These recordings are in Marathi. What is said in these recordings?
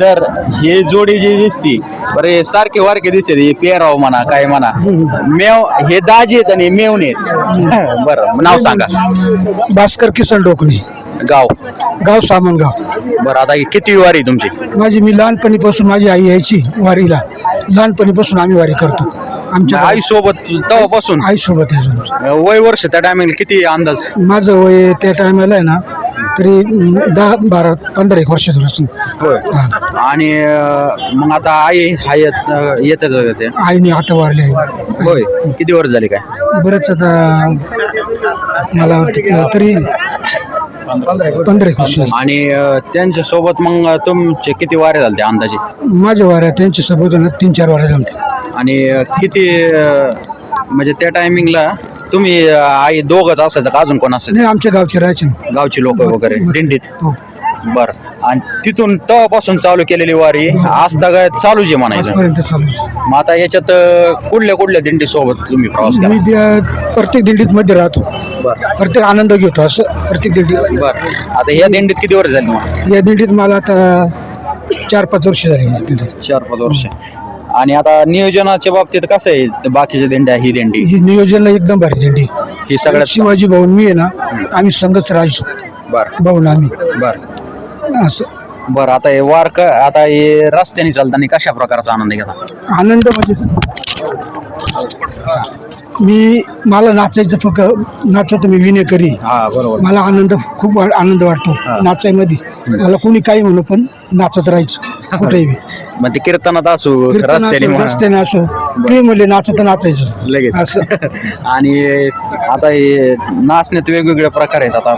तर हे जोडी जी दिसती बरं सारखे वारखे दिसते हे पेराव म्हणा काय म्हणा. मेव हे दाजी आहेत आणि मेवणे आहेत. बरं नाव सांगा. भास्कर किसन डोकणे. गाव. गाव सामनगाव. बरं आता ही किती वारी तुमची? माझी मी लहानपणीपासून माझी आई यायची वारीला. लहानपणीपासून आम्ही वारी करतो. आमच्या आई सोबत तेव्हापासून? आईसोबत अजून. वय वर्ष त्या टायमिंग किती अंदाज? माझं वय त्या टायमाला आहे ना तरी दहा बारा पंधरा एक वर्षाचं असेल हा. आणि अं, मग आता आई हा येत येतच ते? आईने आता वारले आहे. होय. किती वर्ष झाली काय? बरंच आता मला वाटतं तरी पंधरा एक वर्ष. आणि अं, त्यांच्यासोबत मग तुमचे किती वारे झाले अंदाजे? माझ्या वाऱ्या त्यांच्यासोबत तीन चार वाऱ्या जमते आणि अं, किती अं, म्हणजे त्या टायमिंगला तुम्ही अं, आई दोघच असायचं का? अजून कोण असायचं? नाही आमच्या गावचे राहायचे ना. गावची लोक वगैरे दिंडीत? हो. बर. आणि तिथून तेव्हापासून चालू केलेली वारी आजता काय चालूच आहे म्हणायचं. आजपर्यंत चालू आहे. मग आता याच्यात अं, कुठल्या कुठल्या दिंडी सोबत तुम्ही प्रवास केला? मी त्या प्रत्येक दिंडीत मध्ये राहतो. बर. प्रत्येक आनंद घेतो असं प्रत्येक दिंडीत बर. आता या दिंडीत किती वर्ष झाली मग? या दिंडीत मला आता चार पाच वर्ष झाली. या दिंडीत चार पाच वर्ष. आणि आता नियोजनाच्या बाबतीत कसं आहे बाकीच्या दिंड्या ही दिंडी? ही नियोजनला एकदम भारी दिंडी. ही सगळ्यात शिवाजी भाऊन मी आहे ना आम्ही संघच राहायचो बर. भाऊन आम्ही. बर. असं. बर आता हे वारक आता हे रस्त्याने चालताना कशा प्रकारचा आनंद घेता आनंद म्हणजे मी मला नाचायचं फक्त नाचतो मी विनेकरी हा बरोबर. मला आनंद खूप वा- आनंद वाटतो नाचायमध्ये. मला कोणी काही म्हणू पण नाचत राहायचं. कुठेही. मग ते कीर्तनात असो कीर्तन रस्त्याने असो, म्हणा. रस्त्याने असो. ते म्हणले नाचत नाचायचं. लगेच. असं. आणि आता हे नाचण्यात वेगवेगळे प्रकार आहेत. आता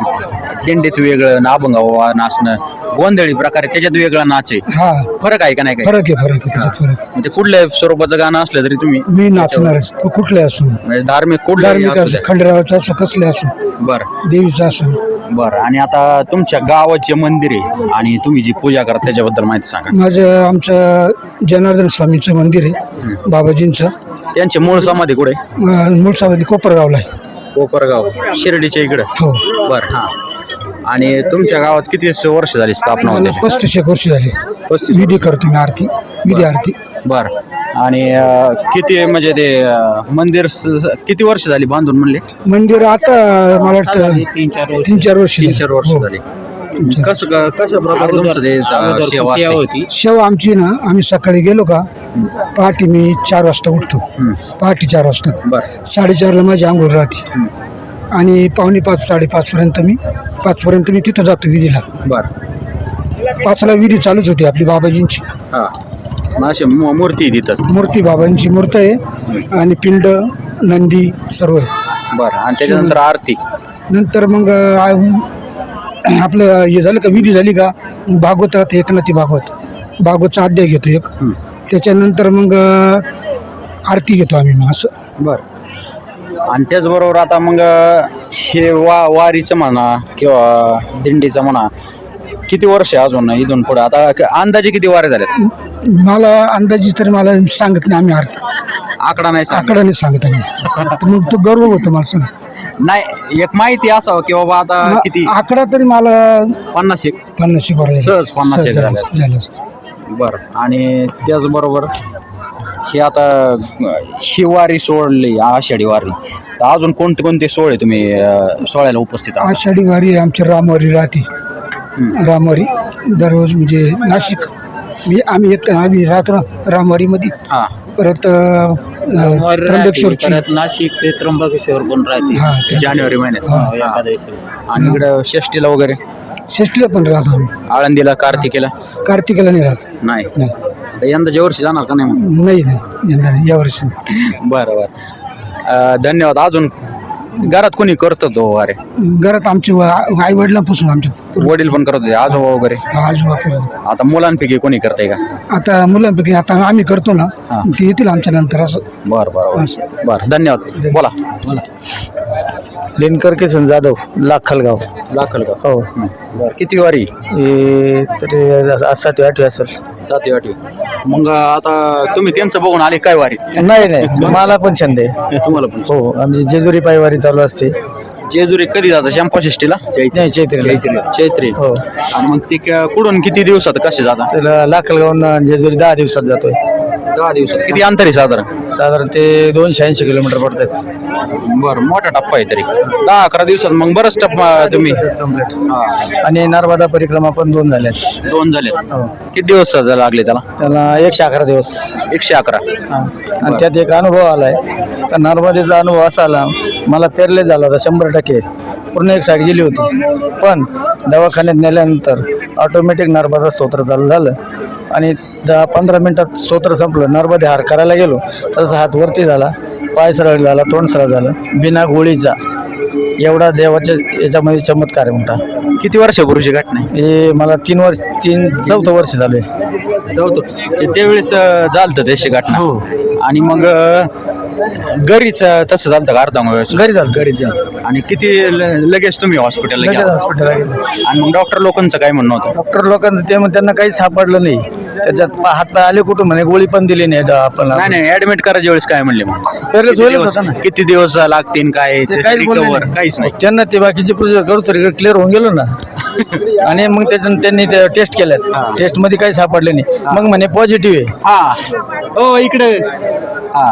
दिंडीत वेगळं अभंग नाचणं गोंधळी प्रकार आहे त्याच्यात वेगळा नाच आहे. हा. फरक आहे का नाही काय फरक आहे फरक आहे त्याच्यात फरक. म्हणजे कुठल्या स्वरूपाचं गाणं असलं तरी तुम्ही मी नाचणारच. तो कुठले असो. म्हणजे धार्मिक कुठलं धार्मिक असो खंडरावाचा असो कसले असो. बर. देवीचा असो. बर आणि आता तुमच्या गावाचे मंदिर आहे आणि तुम्ही जी पूजा करा त्याच्याबद्दल माहिती सांगा. माझं आमचं जनार्दन स्वामीचं मंदिर आहे बाबाजींचं. त्यांचे मूळ समाधी कुठे? अं, मुळसावधी कोपरगावला आहे. कोपरगाव शिर्डीच्या इकडे. हो. बर हा. आणि तुमच्या गावात किती वर्ष झाली स्थापना होते पस्तीस एक वर्ष झाली. विधी करतो मी आरती विधी आरती. बर. आणि अं, किती म्हणजे ते अं, मंदिर स- किती वर्ष झाली बांधून म्हणले? मंदिर आता मला वाटतं तीन चार तीन चार वर्ष तीन झाली. चार वर्ष हो. झाली. कसं कसं प्रकारे तुमचं ते, अं, सेवा असते? शेव आमची ना आम्ही सकाळी गेलो का पहाटे मी चार वाजता उठतो. हम्म. पहाटे चार वाजता. बर. साडेचारला माझी आंघोळ राहते. हम्म. आणि पावणे पाच साडेपाचपर्यंत मी पाचपर्यंत मी तिथं जातो विधीला. बर. पाचला विधी चालूच होती आपली बाबाजींची. हा. अशी मू- मूर्ती तिथं मूर्ती बाबांची मूर्त आहे आणि पिंड नंदी सर्व आहे. बर आणि त्याच्यानंतर आरती. नंतर मग आ- आपलं हे झालं का विधी झाली का भागवत राहते एकनाथी भागवत. भागवतचा अध्याय घेतो एक. त्याच्यानंतर मग अ, आरती घेतो आम्ही मग असं. बर. आणि त्याचबरोबर आता मग हे वा वारीचं म्हणा किंवा दिंडीचं म्हणा किती वर्ष आहे अजून इथून पुढे? आता क- अंदाजे किती वारे झाले मला अंदाजी तर मला सांगत नाही आम्ही आरती आकडा नाही सांग आकडाने सांगत आम्ही. तर मग तो गर्व होतो मला सांग. नाही एक माहिती असावं की बाबा आता किती? आकडा तरी मला पन्नास एक. पन्नासशे बरं सहज पन्नास एक झाले. झालं असतं. बर. आणि त्याचबरोबर हे आता ही वारी सोडली आषाढी वारी. तर अजून कोणते कोणते सोहळे तुम्ही अं, सोहळ्याला उपस्थित आहात? आषाढी वारी आमची रामवारी राहते. रामवारी दररोज म्हणजे नाशिक. मी आम्ही एक आम्ही राहतो ना रामवारीमध्ये हा. परत अ, त्र्यंबकेश्वरची. परत नाशिक ते त्र्यंबकेश्वर पण राहते. ते- जानेवारी महिन्यात. हा. एकादशी आणि इकडं षष्टीला वगैरे? षष्टीला पण राहतो आम्ही. आळंदीला कार्तिकेला? कार्तिकेला नाही राहत. नाही. नाही. तर यंदाच्या वर्षी जाणार का नाही मग? नाही नाही. यंदा नाही. यावर्षी नाही. बरं बरं. अं, धन्यवाद. अजून घरात कोणी करतो तो? अरे. घरात आमचे आई वडिलांपासून आमच्या वडील पण करत होते आजोबा वगैरे? आजोबा करतो आता मुलांपैकी कोणी करतंय का? आता मुलांपैकी आता आम्ही करतो ना. ते येतील आमच्या नंतर असं. बरं बरं. बरं. बरं धन्यवाद. बोला. दिनकर किसन जाधव लाखलगाव. का हो. बरं किती वारी? हे तरी आज सातवी आठवी असेल. सातवी आठवी. मग आता तुम्ही त्यांचं बघून आले काय वारी? नाही नाही मला पण छंद आहे. तुम्हाला पण हो आमची जेजुरी पायवारी चालू असते. जेजुरी कधी जाता? शंपाशिष्टीला नाही चैत्री चैत्री. हो. आणि मग ते क- कुठून किती दिवसात कसे जाता? त्याला लाखलगावून जेजुरी दहा दिवसात जातोय. दहा दिवसात किती अंतर आहे साधारण? साधारण ते दोनशे ऐंशी किलोमीटर पडतात बरं मोठा टप्पा आहे तरी. दहा अकरा दिवसात मग बरंच टप्पा तुम्ही. आणि नर्मदा परिक्रमा पण दोन झाल्यात. दोन झाले हो. किती दिवस लागले त्याला? त्याला एकशे अकरा दिवस. एकशे अकरा. हा. आणि त्यात एक अनुभव आलाय. का नर्मदेचा अनुभव असा आला मला पेरले झाला होता शंभर टक्के. पूर्ण एक साईड गेली होती. पण दवाखान्यात नेल्यानंतर ऑटोमॅटिक नर्मदा स्तोत्र चालू झालं. आणि दहा पंधरा मिनिटात स्तोत्र संपलं. नर्मदे हार करायला गेलो. तसा हात वरती झाला. पाय सरळ झाला. तोंड सरळ झालं. बिना गोळीचा. एवढा देवाच्या याच्यामध्ये चमत्कार आहे मोठा किती वर्षापूर्वीची घटना हे मला तीन वर्ष तीन चौथं वर्ष झालं. आहे चौथं त्यावेळेस अं, झालतं तशी घटना. आणि मग घरीच तसं झालं का? अर्धा घरी झालं घरी झालं. आणि किती ल- लगेच तुम्ही हॉस्पिटलला लगेच गेला? हॉस्पिटलला गेलो. आणि मग डॉक्टर लोकांचं काय म्हणणं होतं? डॉक्टर लोकांचं ते मग त्यांना काही सापडलं नाही. त्याच्यात पा- हात पाय आले कुठून? म्हणे गोळी पण दिली नाही आपण नाही नाही ऍडमिट करायच्या वेळेस काय म्हणले मग? किती होईलच दिवस- होतं ना. किती दिवस लागतील काय ते काहीच recover, नाही. काहीच नाही. त्यांना ते बाकीचे प्रोसेस करू तरी क्लिअर होऊन गेलो ना. आणि मग त्याच्यानं त्यांनी ते टेस्ट केल्यात. टेस्टमध्ये काही सापडले नाही. मग म्हणे पॉझिटिव्ह आहे. हा. ओ इकडे. हा.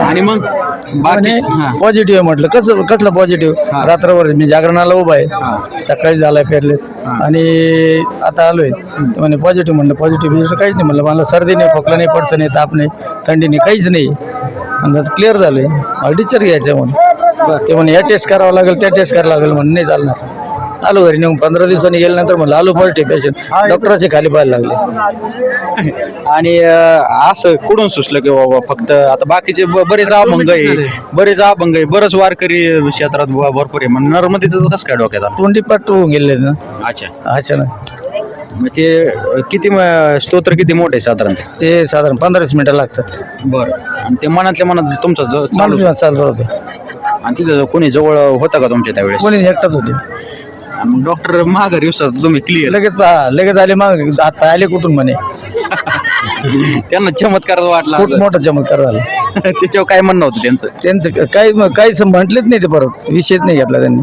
आणि मग? बाकी हा. पॉझिटिव्ह आहे म्हटलं. कसं कसलं पॉझिटिव्ह रात्रभर मी जागरणाला उभा आहे. सकाळी झालाय फेरलेस. आणि आता आलोय. म्हणे पॉझिटिव्ह म्हणलं पॉझिटिव्ह काहीच नाही. म्हणलं मला सर्दी नाही खोकला नाही पडसं नाही ताप नाही थंडी नाही काहीच नाही. क्लिअर झालंय. अडीचर घ्यायचं म्हणून ते म्हणे या टेस्ट करावं लागेल त्या टेस्ट करावं लागेल म्हणून नाही चालणार. आलो घरी नेऊन पंधरा दिवसांनी गेल्यानंतर म्हणलं आलो पॉझिटिव्ह पेशंट. डॉक्टराचे खाली पाहायला लागले. आणि अं, असं कुठून सुचलं की बाबा फक्त आता बाकीचे ब- बरेच अभंग आहे बरेच अभंग आहे बरेच वारकरी क्षेत्रात भरपूर आहे. मग नर्मदेचं कसं काय डोक्यात आलं? तोंडी पाठ होऊन गेले ना. अच्छा. अचानक. मग ते अं, किती म- स्तोत्र किती मोठे आहे साधारण? ते साधारण पंधरा वीस मिनिटं लागतात. बरं. आणि ते मनातल्या मनात तुमचं ज- चालू चालू चालू होते. आणि तिथं कोणी जवळ होतं का तुमच्या त्यावेळेस? कोणी एकटाच होते. मग डॉक्टर माघारी दिवसात तुम्ही क्लिअर लगेच लगेच आले मग पाय आले कुठून म्हणे? त्यांना चमत्कार वाटला खूप मोठा चमत्कार झाला. त्याच्यावर काय म्हणणं होतं त्यांचं? त्यांचं काही काही म्हटलेच नाही ते परत. विषयच नाही घेतला त्यांनी.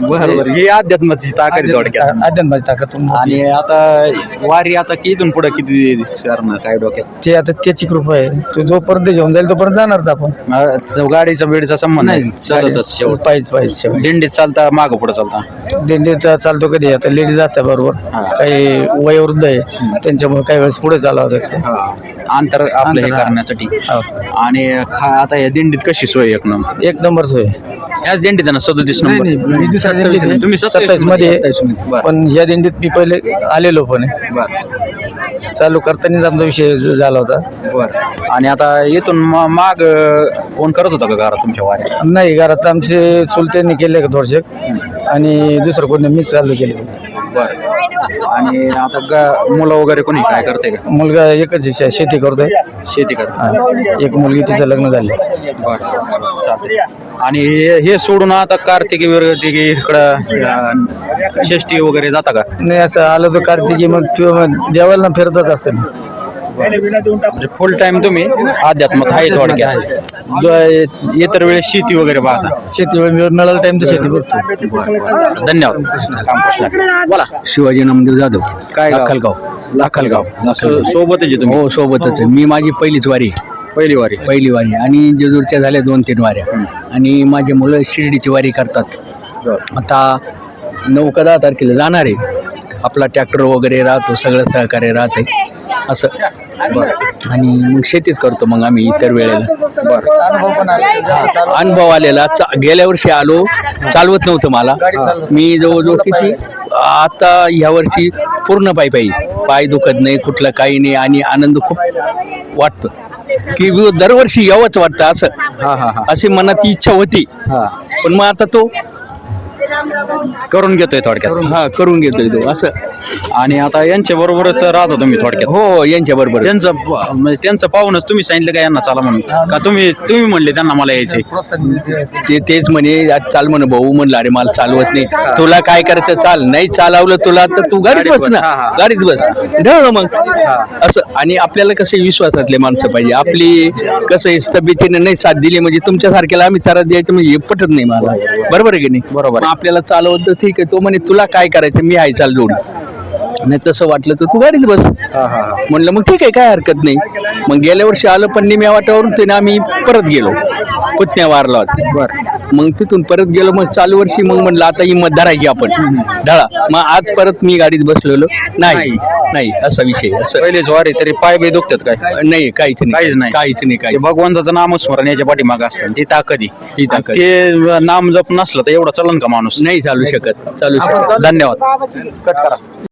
बरं बरं ही अध्यात्माची ताकद आहे थोडक्यात. आद्यांबाजी ताकद आणि आता वारी आता की इथून पुढे किती करणार काय डोक्यात? ते आता त्याची कृपा आहे. तो जोपर्यंत घेऊन जाईल तोपर्यंत जाणारच आपण. अं, ज- गाडीचा बेडचा संबंध नाही. चालतच शेवट. पाहिजे पाहिजे दिंडीत चालता मागं पुढे चालता? दिंडीत चालतो कधी? आता लेडीज असतात बरोबर. हा. काही वयोवृद्ध आहे. त्यांच्यामुळे काही वेळेस पुढे चालू होतात ते अंतर आपलं हे. करण्यासाठी. आणि खा- आता या दिंडीत कशी सोय एक नंबर? एक नंबर सोय. याच दिंडीत आहे ना सदतीस नंबर? नाही, मी दुसऱ्या दिंडीत आहे. तुम्ही सत्तावीसमध्ये आहे. बरं. पण या दिंडीत मी पहिले आलेलो पण. आहे. बरं. चालू करतानाच आमचा विषय ज- झाला होता. बरं. आणि आता इथून म- माग अं, कोण करत होता का घरात तुमच्या वाऱ्या नाही घरात आमचे चुलत्यांनी केले का थोडसे. आणि दुसरं कोणी मीच चालू केले. बरं. आणि आता ग- मुलं वगैरे कोणी काय करते का? मुलगा एकच आहे, शे- शेती करतोय. शेती करते हा. एक मुलगी तिचं लग्न झाले बरं चालतंय. आणि हे हे सोडून आता कार्तिकी वगैरे इकडं अं, षष्टी वगैरे जाता का? नाही असं आलं तर कार्तिकी मग किंवा मग देवाला फिरतच असेल. फुल टाइम तुम्ही अध्यात्मात आहे थोडक्यात. द- इतर वेळेस शेती वगैरे पाहता. शेती वेळ मिळ- मिळाला टाइम तर शेती बघतो धन्यवाद. रामकृष्ण. बोला. शिवाजी नामदेव जाधव. काय गाव? लाखलगाव लाखलगाव सो- सोबतच आहे तुम्ही? हो सोबतच आहे. मी माझी पहिलीच वारी पहिली वारी. पहिली वारी. आणि जेजूरच्या झाल्या दोन तीन वाऱ्या. आणि माझे मुलं शिर्डीची वारी करतात. आता नऊ का दहा तारखेला जाणार आहे. आपला ट्रॅक्टर वगैरे राहतो सगळं सहकार्य राहते असं. आणि मग शेतीच करतो मग आम्ही इतर वेळेला. अनुभव आलेला. चा गेल्या वर्षी आलो. चालवत नव्हतं मला. मी जवळजवळ किती? आता ह्या वर्षी पूर्ण पायी पायी. पाय दुखत नाही कुठलं काही नाही. आणि आनंद खूप वाटतं. की दरवर्षी यावंच वाटतं असं. हा हा हा. अशी मनात इच्छा होती. हा. पण मग आता तो करून घेतोय थोडक्यात. हा करून घेतोय तो असं. आणि आता यांच्या बरोबरच राहतो तुम्ही थोडक्यात. हो यांच्या बरोबर त्यांचं प- म्हणजे त्यांचं पाहूनच तुम्ही सांगितलं का यांना चला म्हणून? का तुम्ही तुम्ही म्हणले त्यांना मला यायचे? ते तेच म्हणे आज चाल म्हणे भाऊ. म्हणलं अरे मला चालवत नाही. तुला काय करायचं? चाल. नाही चालवलं तुला तर तू गाडीत बस ना. हा, हा. गाडीत बस. ढळ मग. असं. आणि आपल्याला कसे विश्वासातले माणसं पाहिजे. आपली कसं आहे तब्येतीने नाही साथ दिली म्हणजे तुमच्यासारख्याला आम्ही तारा द्यायचं म्हणजे हे पटत नाही मला. बरोबर आहे की नाही? बरोबर आहे. आपल्याला चालवत तर ठीक आहे. तो म्हणे तुला काय करायचं? मी आहे चाल जोडी. नाही तसं वाटलं तर तू गाडीत बस. म्हणलं मग ठीक आहे काय हरकत नाही. मग गेल्या वर्षी आलं पण निम्या वाटावरून त्याने आम्ही परत गेलो. पुतण्या वारला होता. मग तिथून परत गेलो मग चालू वर्षी मग म्हणलं आता हिंमत धरायची आपण. ढळा मग आज परत मी गाडीत बसलेलो. नाही नाही. असा विषय असं. पहिलेच वारी तरी पाय बी दुखतात काय? नाही काहीच नाही काहीच नाही. काहीच नाही ते काहीच. भगवंताचं नामस्मरण याच्या पाठीमाग असतं ती ताकद. ती ताकद. ते नाम जप नसलं तर एवढं चलन का माणूस? नाही चालू शकत चालू शकत. धन्यवाद. कट करा.